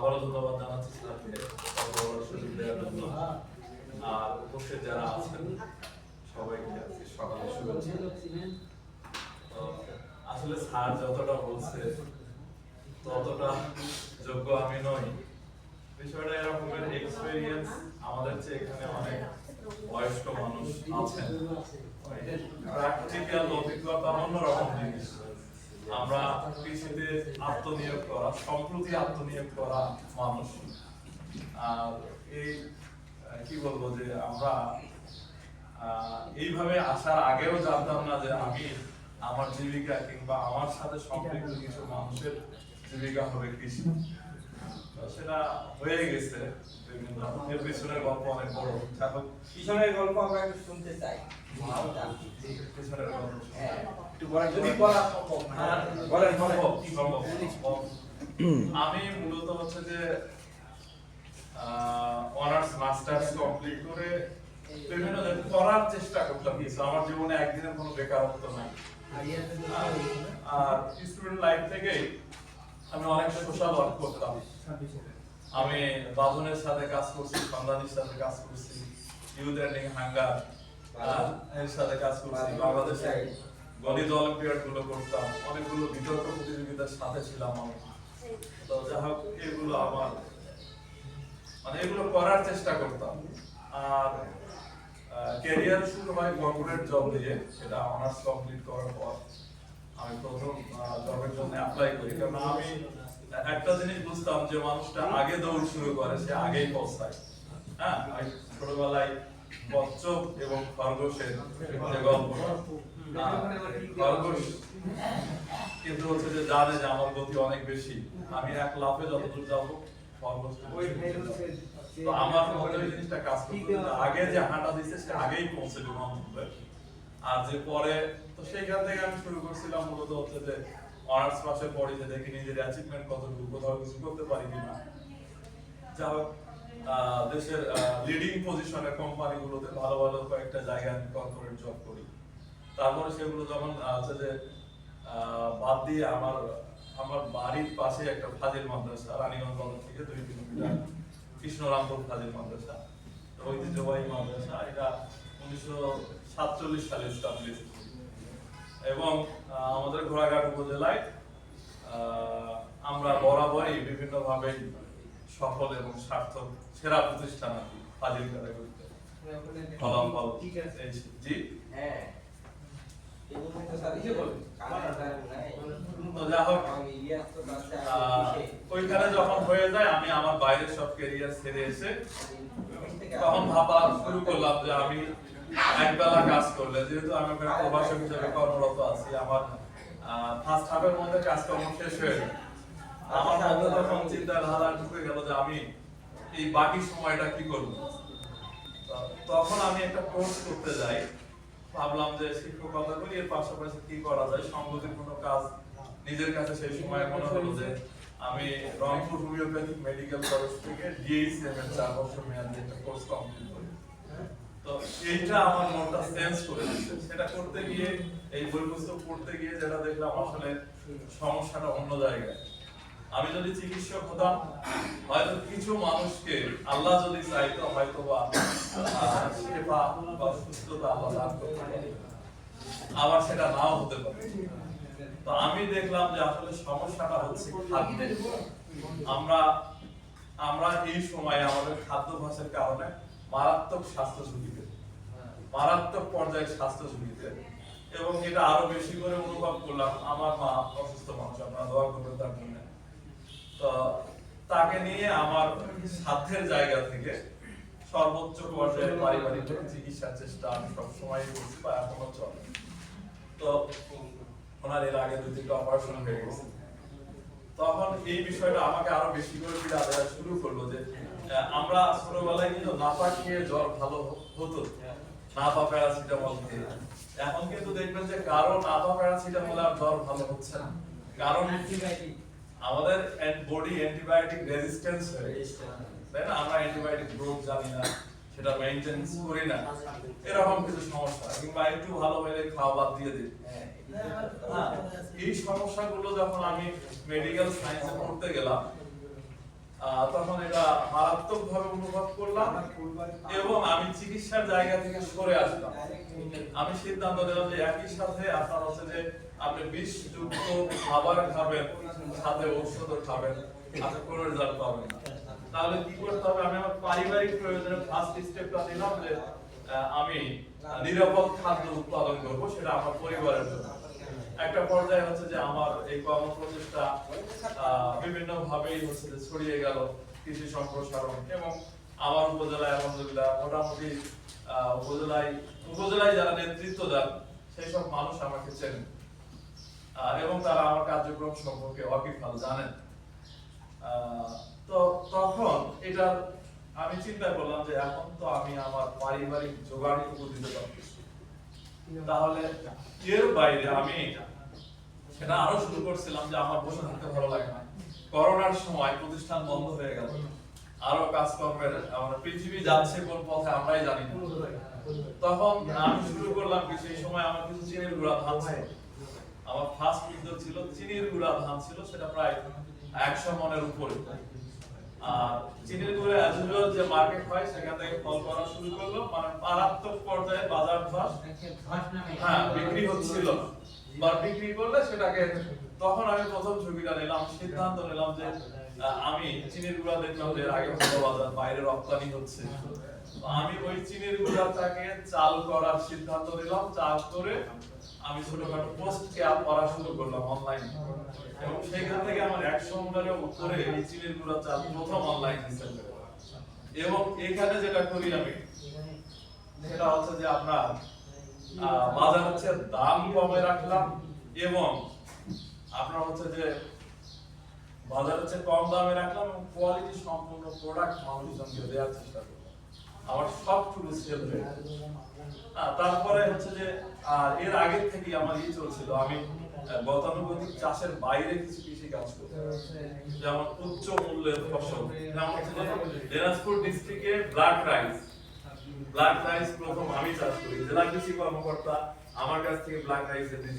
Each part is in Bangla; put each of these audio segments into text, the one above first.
আবারও ধন্যবাদ জানাচ্ছি স্যারকে। সুযোগ দেওয়ার জন্য। আর উপস্থিত যারা আছেন, সবাইকে আজকে সকালে শুভেচ্ছা। আসলে স্যার যতটা বলছে, ততটা যোগ্য আমি নই। বিষয়টা এরকমের এক্সপেরিয়েন্স আমাদের চেয়ে এখানে অনেক বয়স্ক মানুষ আছেন। প্র্যাকটিক্যাল অভিজ্ঞতা অন্যরকম জিনিস। আমরা কৃষিতে আত্মনিয়োগ করা, সম্প্রতি আত্মনিয়োগ করা মানুষ। আর এই কি বলব যে আমরা এইভাবে আসার আগেও জানতাম না যে আমি আমার জীবিকা কিংবা আমার সাথে সম্পৃক্ত কিছু মানুষের জীবিকা হবে কৃষি। সেটা হয়ে গেছে এর গল্প অনেক বড়। এখন পিছনের গল্প আমরা একটু শুনতে চাই। পিছনের গল্প। হ্যাঁ, একটু যদি বলা সম্ভব বলেন বলেন। সম্ভব, সম্ভব। আমি মূলত হচ্ছে যে অনার্স মাস্টার্স কমপ্লিট করে বিভিন্ন করার চেষ্টা করতাম কিছু। আমার জীবনে একদিনের কোনো বেকারত্ব নাই। আর স্টুডেন্ট লাইফ থেকেই আমি অনেক সোশ্যাল ওয়ার্ক করতাম। আমি বাঁধনের সাথে কাজ করছি সন্ধানীর সাথে কাজ করছি ইউথ এন্ডিং হাঙ্গার এর সাথে কাজ করছি বাংলাদেশে গণিত অলিম্পিয়াডগুলো করতাম অনেকগুলো বিতর্ক প্রতিযোগিতার সাথে ছিলাম আমি। তো যাই হোক এগুলো আমার। মানে এগুলো করার চেষ্টা করতাম। আর ক্যারিয়ার শুরু হয় কর্পোরেট জব দিয়ে সেটা অনার্স কমপ্লিট করার পর। আমি প্রথম জবের জন্য অ্যাপ্লাই করি। কারণ আমি একটা জিনিস বুঝতাম যে মানুষটা আগে দৌড় শুরু করে সে আগেই পৌঁছায়। হ্যাঁ আমি ছোটবেলায় কচ্ছপ এবং খরগোশের যে গল্প। খরগোশ। কিন্তু হচ্ছে যে জানে যে আমার গতি অনেক বেশি। আমি এক লাফে যতদূর যাব আমার মধ্যে ওই জিনিসটা কাজ করতো। আগে যে হাঁটা দিচ্ছে সে আগেই পৌঁছে বিমানবন্দরে আর যে পরে তো সেইখান থেকে আমি শুরু করছিলাম মূলত হচ্ছে যে অনার্স পাশে পড়ি যে দেখি নিজের অ্যাচিভমেন্ট কতটুকু কোথাও কিছু করতে পারি কিনা। যা হোক দেশের লিডিং পজিশনের কোম্পানিগুলোতে ভালো ভালো কয়েকটা জায়গায় আমি কর্পোরেট জব করি। তারপরে সেগুলো যখন আহ, যে বাদ দিয়ে আমার আমার বাড়ির পাশে একটা ফাজিল মাদ্রাসা রানীগঞ্জ বাজার থেকে দুই কিলোমিটার কৃষ্ণরামপুর ফাজিল মাদ্রাসা ঐতিহ্যবাহী মাদ্রাসা এটা উনিশশো সাতচল্লিশ সালে স্টাবলিশ এবং আমাদের ঘোড়াঘাট উপজেলায় আমরা বরাবরই বিভিন্নভাবে সফল এবং সার্থক সেরা প্রতিষ্ঠান আর কি ফাজিল ক্যাটাগরিতে ফলাফল এই জি? হ্যাঁ। ইয়ে ওইখানে যখন হয়ে যায় আমি আমার বাইরের সব ক্যারিয়ার ছেড়ে এসে তখন ভাবা শুরু করলাম যে আমি একবেলা কাজ করলে। যেহেতু আমি ওখানে প্রবাসক হিসেবে কর্মরত আছি, আমার ফার্স্ট হাফের মধ্যে কাজকর্ম শেষ হয়ে আমার মধ্যে তখন চিন্তাধারা ঢুকে গেল যে আমি এই বাকি সময়টা কি করব? তখন আমি একটা কোর্স করতে যাই। ভাবলাম যে শিক্ষকতা করি এর পাশাপাশি কি করা যায়? সংগতিপূর্ণ কাজ নিজের কাছে সেই সময় মনে হলো যে আমি রংপুর হোমিওপ্যাথিক মেডিকেল কলেজ থেকে ডিএইচএম এর চার বছর মেয়াদি একটা কোর্স কমপ্লিট তো আমার মনটা করে দিচ্ছে। সেটা করতে গিয়ে, এই বই পুস্তক পড়তে গিয়ে যেটা দেখলাম আসলে সমস্যাটা অন্য জায়গায়। আমি যদি চিকিৎসক হতাম, হয়তো কিছু মানুষকে আল্লাহ যদি চাইতো হয়তো বা সেবা বা সুস্থতা আল্লাহ দান করতে আবার সেটা নাও হতে পারে। তো আমি দেখলাম যে আসলে সমস্যাটা হচ্ছে খাদ্যে আমরা আমরা এই সময়ে আমাদের খাদ্যাভ্যাসের কারণে মারাত্মক স্বাস্থ্য ঝুঁকিতে মারাত্মক পর্যায়ে স্বাস্থ্য ঝুঁকিতে এবং এটা আরও বেশি করে অনুভব করলাম আমার মা অসুস্থ মানুষ, আপনারা দোয়া করবেন তার জন্য। তো তাকে নিয়ে আমার সাধ্যের জায়গা থেকে সর্বোচ্চ পর্যায়ে পারিবারিক চিকিৎসার চেষ্টা আমি সবসময় করছি বা এখনও চলে। তো ওনার এর আগে দুই তিনটা অপারেশন হয়ে গেছে। তখন এই বিষয়টা আমাকে আরও বেশি করে দেওয়া শুরু করল যে আমরা ছোটবেলায় কিন্তু নাপা খেয়ে জ্বর ভালো হতো। নাপা প্যারাসিটামল খেয়ে। এখন কিন্তু দেখবেন যে কারও নাপা প্যারাসিটামল আর জ্বর ভালো হচ্ছে না। কারণ আমাদের বডি অ্যান্টিবায়োটিক রেজিস্ট্যান্স হয়ে তাই না? আমরা অ্যান্টিবায়োটিক গ্রোথ জানি না সেটা মেইনটেন্স করি না। এরকম কিছু সমস্যা। কিংবা একটু ভালো হলে খাওয়া বাদ দিয়ে দিই। হ্যাঁ, এই সমস্যাগুলো যখন আমি মেডিকেল সায়েন্সে পড়তে গেলাম তখন এটা অনুভব করলাম এবং আমি চিকিৎসার জায়গা থেকে সরে আসলাম। আমি সিদ্ধান্ত যে একই সাথে আপনার হচ্ছে যে আপনি বিষযুক্ত খাবার খাবেন, সাথে ঔষধও খাবেন রেজাল্ট পাবেন না। তাহলে কি করতে হবে? আমি আমার পারিবারিক প্রয়োজনে ফার্স্ট স্টেপটা যে আমি নিরাপদ খাদ্য উৎপাদন করব, সেটা আমার পরিবারের জন্য। একটা পর্যায়ে হচ্ছে যে আমার এই কর্মপ্রচেষ্টা বিভিন্ন ভাবেই হচ্ছে যে ছড়িয়ে গেল কৃষি সম্প্রসারণ এবং আমার উপজেলায় আলহামদুলিল্লাহ মোটামুটি উপজেলায় উপজেলায় যারা নেতৃত্ব দেন, সেই সব মানুষ আমাকে চেনেন। এবং তারা আমার কার্যক্রম সম্পর্কে ওয়াকিফাল জানেন। তো তখন এটার আমি চিন্তা করলাম যে এখন তো আমি আমার পারিবারিক দিতে পারতেছি তাহলে এর বাইরে আমি সেটা আরও শুরু করছিলাম যে আমার বসে থাকতে ভালো লাগে না। করোনার সময় প্রতিষ্ঠান বন্ধ হয়ে গেল। আরও আমরা পৃথিবী যাচ্ছে কোন পথে আমরাই জানি না। তখন আমি শুরু করলাম সময় আমার কিছু চিনির গুঁড়া ধান ছিল। আমার ফার্স্ট উদ্যোগ ছিল, চিনির গুঁড়া ধান ছিল, সেটা প্রায় একশো মনের উপরে। চিনির যে মার্কেট হয়, সেখান থেকে ফল করা শুরু করল। মানে মারাত্মক পর্যায়ে বাজার ধস। হ্যাঁ বিক্রি হচ্ছিল। বা বিক্রি করলে সেটাকে তখন আমি প্রথম ঝুঁকিটা নিলাম, সিদ্ধান্ত নিলাম যে আমি চীনের গুড়া দেখলাম যে আগে বাজার বাইরে রপ্তানি হচ্ছে। আমি ওই চিনির গুঁড়াটাকে চাল করার সিদ্ধান্ত নিলাম। চাল করে আমি ছোটখাটো পোস্ট ক্যাপ করা শুরু করলাম অনলাইন এবং সেখান থেকে আমার একশো মডেলের উপরে এই চিনির গুঁড়া চাল প্রথম অনলাইন সেল এবং এখানে যেটা করি আমি সেটা হচ্ছে যে আহ, বাজার হচ্ছে দাম কমে রাখলাম এবং আপনার হচ্ছে যে বাজার হচ্ছে কম দামে রাখলাম এবং কোয়ালিটি সম্পূর্ণ প্রোডাক্ট মানুষজনকে দেওয়ার চেষ্টা করলাম। আমার হয়ে তারপরে হচ্ছে যে এর আগের থেকে আমার ইয়ে চলছিল। আমি গতানুগতিক চাষের বাইরে কিছু কৃষি কাজ করতে যেমন উচ্চ মূল্যের ফসল। দিনাজপুর ডিস্ট্রিক্টে ব্ল্যাক রাইস রাইস প্রথম আমি চাষ করি। জেলা কৃষি কর্মকর্তা আমার কাছ থেকে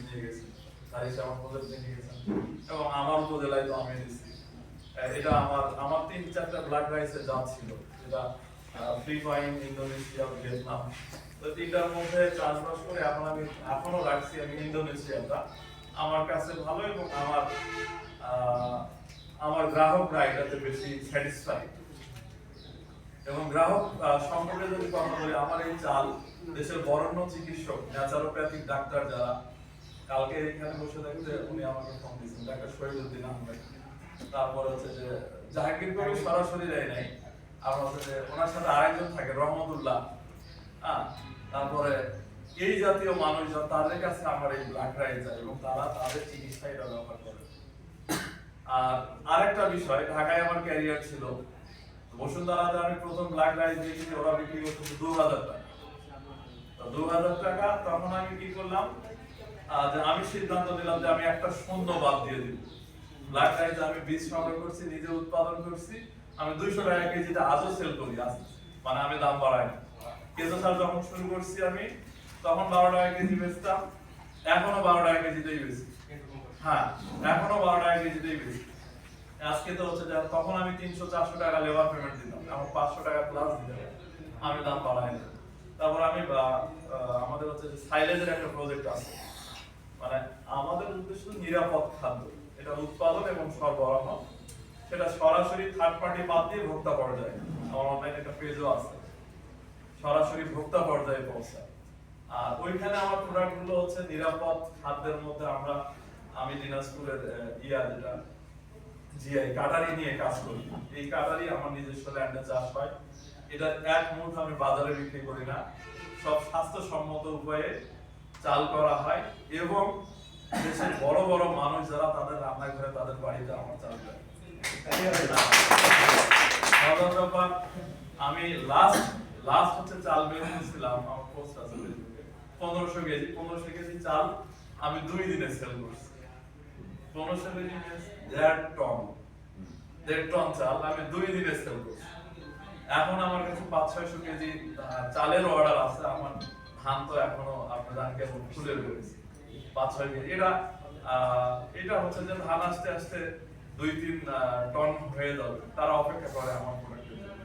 নিয়ে গেছে। তার আমার নিয়ে এবং আমার উপজেলায় তো আমি দিচ্ছি এটা আমার আমার তিন চারটা ব্ল্যাক রাইসের জাত ছিল। ফিলিপাইন ইন্দোনেশিয়া ভিয়েতনাম তো তিনটার মধ্যে চাষবাস করে এখন আমি, এখনও রাখছি আমি ইন্দোনেশিয়াটা আমার কাছে ভালো এবং আমার আমার গ্রাহকরা এটাতে বেশি স্যাটিসফাইড এবং গ্রাহক সম্পর্কে যদি কথা বলি, আমার এই চাল দেশের বরেণ্য চিকিৎসক ন্যাচারোপ্যাথিক ডাক্তার যারা, কালকে এখানে বসে থাকি যে উনি আমাকে ফোন দিয়েছেন, ডাক্তার শহীদুদ্দিন আহমেদ। তারপর হচ্ছে যে জাহাঙ্গীর কবি সরাসরি দেয় নাই। হচ্ছে ওনার সাথে আরেকজন থাকে, রহমতুল্লাহ। হ্যাঁ তারপরে এই জাতীয় মানুষজন তাদের কাছে আমার এই যায় এবং তারা তাদের ব্যবহার করে। আর আরেকটা বিষয়, ঢাকায় আমার ক্যারিয়ার ছিল। বসুন্ধরাতে আমি প্রথম ব্ল্যাক রাইস দেখেছি ওরা বিক্রি করতেছে দু হাজার টাকা। দু হাজার টাকা তখন আমি কি করলাম? যে আমি সিদ্ধান্ত নিলাম যে আমি একটা শূন্য বাদ দিয়ে দিব। ব্ল্যাক রাইস আমি বীজ সংগ্রহ করছি, নিজে উৎপাদন করছি। আমি দুইশো টাকা কেজিতে আজও সেল করি মানে আমি দাম বাড়াই। কেঁচো সার যখন শুরু করছি আমি, তখন বারো টাকা কেজি বেচতাম, এখনও বারো টাকা কেজিতেই বেশি হ্যাঁ এখনও বারো টাকা কেজিতেই বেশি আজকে তো হচ্ছে তখন আমি তিনশো চারশো টাকা লেবার পেমেন্ট দিতাম, এখন পাঁচশো টাকা প্লাস দিতে আমি দাম বাড়াই না। তারপর আমি আমাদের হচ্ছে সাইলেজের একটা প্রজেক্ট আছে। মানে আমাদের উদ্দেশ্য নিরাপদ খাদ্য। এটা উৎপাদন এবং সরবরাহ সেটা সরাসরি থার্ড পার্টি বাদ দিয়ে ভোক্তা পর্যায়ে। আমার অনলাইনে একটা পেজও আছে। সরাসরি ভোক্তা পর্যায়ে পৌঁছায়। আর ওইখানে আমার প্রোডাক্টগুলো হচ্ছে নিরাপদ খাদ্যের মধ্যে আমরা, আমি দিনাজপুরের ইয়া যেটা জিআই কাটারি নিয়ে কাজ করি। এই কাটারি আমার নিজস্ব ল্যান্ডে চাষ হয়। এটা এক মুঠ আমি বাজারে বিক্রি করি না। সব স্বাস্থ্যসম্মত উপায়ে চাল করা হয় এবং দেশের বড় বড় মানুষ যারা তাদের রান্নাঘরে তাদের বাড়িতে আমার চাল দেয়। আমি লাস্ট লাস্ট হচ্ছে চাল বের করেছিলাম, আমার পোস্ট আছে পনেরোশো কেজি পনেরোশো কেজি চাল আমি দুই দিনে সেল করছি। পনেরোশো কেজি দেড় টন দেড় টন চাল আমি দুই দিনে সেল করছি। এখন আমার কাছে পাঁচ, ছয়শো কেজি চালের অর্ডার আছে। আমার ধান তো এখনও আপনার ধান কেবল ফুলে রয়েছে পাঁচ, ছয় কেজি। এটা এটা হচ্ছে যে ধান আসতে আসতে দুই তিন টন হয়ে যাবে। তারা অপেক্ষা করে আমার প্রোডাক্টের জন্য।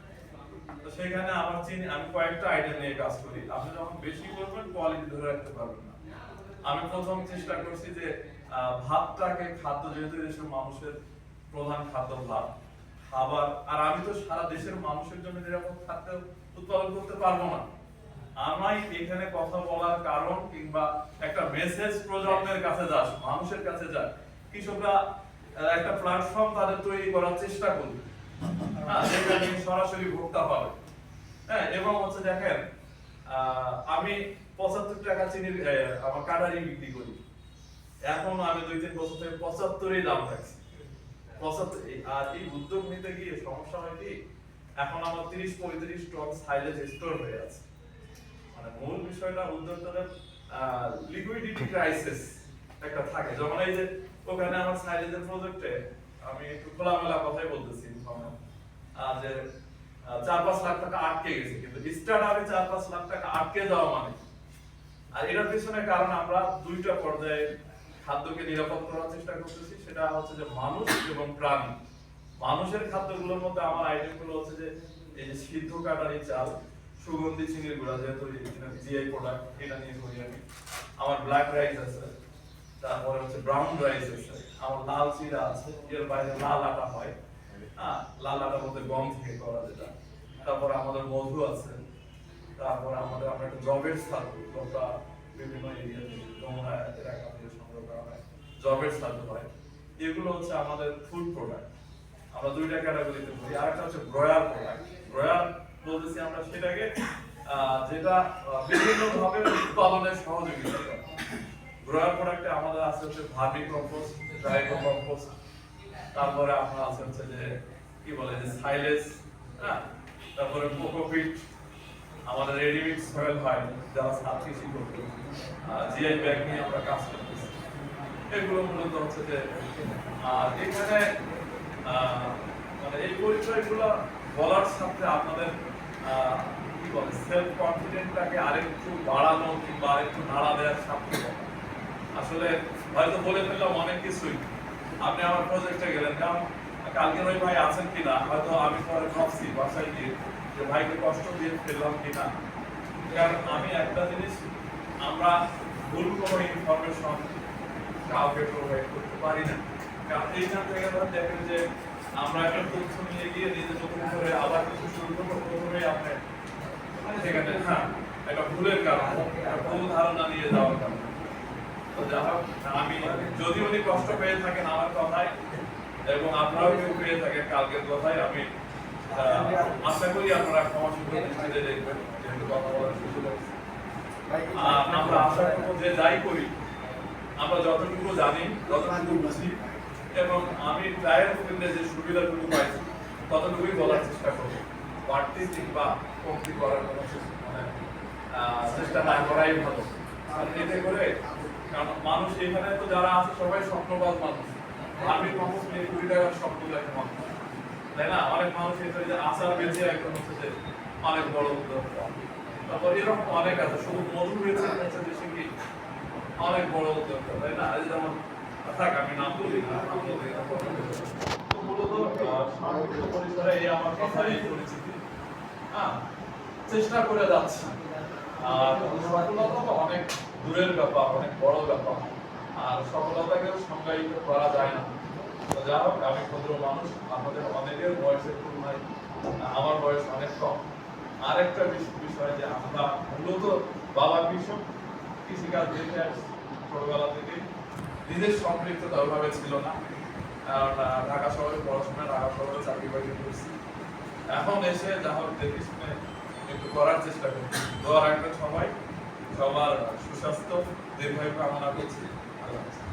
তো সেখানে আমার চিনি, আমি কয়েকটা আইটেম নিয়ে কাজ করি। আপনি যখন বেশি করবেন কোয়ালিটি ধরে রাখতে পারবেন না। আমি প্রথম চেষ্টা করছি যে ভাতটাকে খাদ্য, যেহেতু দেশের মানুষের প্রধান খাদ্য ভাত, খাবার, আর আমি তো সারা দেশের মানুষের জন্য নিরাপদ খাদ্য উৎপাদন করতে পারব না। আমায় এখানে কথা বলার কারণ কিংবা একটা মেসেজ প্রজন্মের কাছে যাস মানুষের কাছে যাক, কৃষকরা একটা প্ল্যাটফর্ম তাদের তৈরি করার চেষ্টা করবে হ্যাঁ, যেখানে সরাসরি ভোক্তা পাবে হ্যাঁ এবং হচ্ছে দেখেন আমি পঁচাত্তর টাকা আহ, আমার কাটারি বিক্রি করি। এখন আমি দুই তিন বছর থেকে পঁচাত্তরই দাম পঁচাত্তর আর এই উদ্যোগ নিতে গিয়ে সমস্যা হয় কি এখন আমার তিরিশ পঁয়ত্রিশ টন সাইলেজ স্টোর হয়ে আছে। মানে মূল বিষয়টা উদ্যোক্তাদের লিকুইডিটি ক্রাইসিস একটা থাকে। যেমন এই যে ওখানে আমার সাইলেজের প্রজেক্টে আমি একটু খোলামেলা কথাই বলতেছি চার পাঁচ লাখ টাকা আটকে গেছে, কিন্তু চার পাঁচ লাখ টাকা আটকে যাওয়া মানে আর এটার পিছনে কারণ আমরা দুইটা পর্যায়ে খাদ্যকে নিরাপদ করার চেষ্টা করতেছি। সেটা হচ্ছে যে মানুষ এবং প্রাণী। মানুষের খাদ্যগুলোর মধ্যে আমার আইটেমগুলো হচ্ছে যে, এই যে সিদ্ধ কাটারি চাল, সুগন্ধি চিনির গুঁড়া যেহেতু জিআই প্রোডাক্ট এটা নিয়ে করি আমি। আমার ব্ল্যাক রাইস আছে। তারপরে হচ্ছে ব্রাউন রাইস আছে আমার লাল চিরা আছে, এর বাইরে লাল আটা হয়। হ্যাঁ লাল আটার মধ্যে গম থেকে করা যেটা। তারপর আমাদের মধু আছে। তারপর আমাদের, আমরা একটা জবের ছাত্র জবটা বিভিন্ন এরিয়াতে যমুনা এলাকা থেকে সংগ্রহ করা হয়। জবের ছাত্র হয়। এগুলো হচ্ছে আমাদের ফুড প্রোডাক্ট আমরা দুইটা ক্যাটাগরিতে বলি আর একটা হচ্ছে ব্রয়ার প্রোডাক্ট ব্রয়ার বলতেছি আমরা সেটাকে যেটা বিভিন্ন ভাবে উৎপাদনের সহযোগিতা করে। ব্রয়ার প্রোডাক্টে আমাদের আছে হচ্ছে ভার্মি কম্পোস্ট ড্রাই কম্পোস্ট, তারপরে আপনার আছে হচ্ছে যে, কি বলে, যে সাইলেজ হ্যাঁ? তারপরে কোকোপিট, আমাদের রেডিমেড সয়েল হয়, যারা ছাদ কৃষি করতো জিআই ব্যাগ নিয়ে আমরা কাজ করতেছি। এগুলো মূলত হচ্ছে যে এখানে মানে এই পরিচয়গুলো বলার সাথে আপনাদের কি বলে সেলফ কনফিডেন্টটাকে আরেকটু বাড়ানো কিংবা আরেকটু নাড়া দেওয়ার সাথে আসলে হয়তো বলে ফেললাম অনেক কিছুই। আপনি আমার প্রজেক্টে গেলেন। কারণ কালকে ওই ভাই আছেন কিনা, হয়তো আমি পরে ভাবছি বাসায় গিয়ে যে ভাইকে কষ্ট দিয়ে ফেললাম কিনা। কারণ আমি একটা জিনিস, আমরা ভুল কোনো ইনফরমেশন কাউকে প্রোভাইড করতে পারি না। কারণ এইখান থেকে ধর দেখেন যে আমরা একটা তথ্য নিয়ে গিয়ে নিজে নতুন করে আবার কিছু শুরু করব প্রথমে আপনি সেখানে হ্যাঁ একটা ভুলের কারণ ভুল ধারণা নিয়ে যাওয়ার কারণ। যদি উনি কষ্ট পেয়ে থাকেন আমার কথায়, এবং আপনারাও কেউ পেয়ে থাকেন কালকের কথায়, আমি আশা করি আপনারা ক্ষমা সুন্দর দেখবেন কথা বলার আমরা আশা করব যে যাই করি, আমরা যতটুকু জানি যতটুকু বুঝি, এবং আমি ট্রায়াল ফিল্ডে যে সুবিধাটুকু পাইছি, ততটুকুই বলার চেষ্টা করব। বাড়তি কিংবা কমতি করার কোনো চেষ্টা- মানে না করাই ভালো। এতে করে কারণ মানুষ এখানে তো যারা আছে সবাই স্বপ্নবাদ মানুষ। আমি কখন নিয়ে কুড়ি টাকার স্বপ্ন দেখে মানুষ তাই না? অনেক মানুষ এখানে যে আচার বেঁচে একজন হচ্ছে যে অনেক বড় উদ্যোক্তা তারপর এরকম অনেক আছে, শুধু মধু বেঁচে হচ্ছে যে সে কি? অনেক বড় উদ্যোক্তা তাই না? এই যেমন থাক, আমি নাম বলি মূলত পরিসরে এই আমার কথাই পরিচিতি। হ্যাঁ চেষ্টা করে যাচ্ছি। আর অনেক। দূরের ব্যাপার, অনেক বড় ব্যাপার। আর সফলতাকে সংজ্ঞায়িত করা যায় না। তো যা হোক, আমি ক্ষুদ্র মানুষ, আমাদের অনেকের বয়সের তুলনায় আমার বয়স অনেক কম। আরেকটা বিষয় যে আমরা মূলত বাবা কৃষক, কৃষিকাজ দেখে ছোটবেলা থেকে নিজের সম্পৃক্ততা ওইভাবে ছিল না। ঢাকা শহরে পড়াশোনা, ঢাকা শহরে চাকরি বাকরি করছি। এখন এসে যা হোক দেখে শুনে একটু করার চেষ্টা করছি। দোয়া রাখবেন সবাই। সবার সুস্বাস্থ্য দীর্ঘায়ু কামনা করছি আল্লাহ।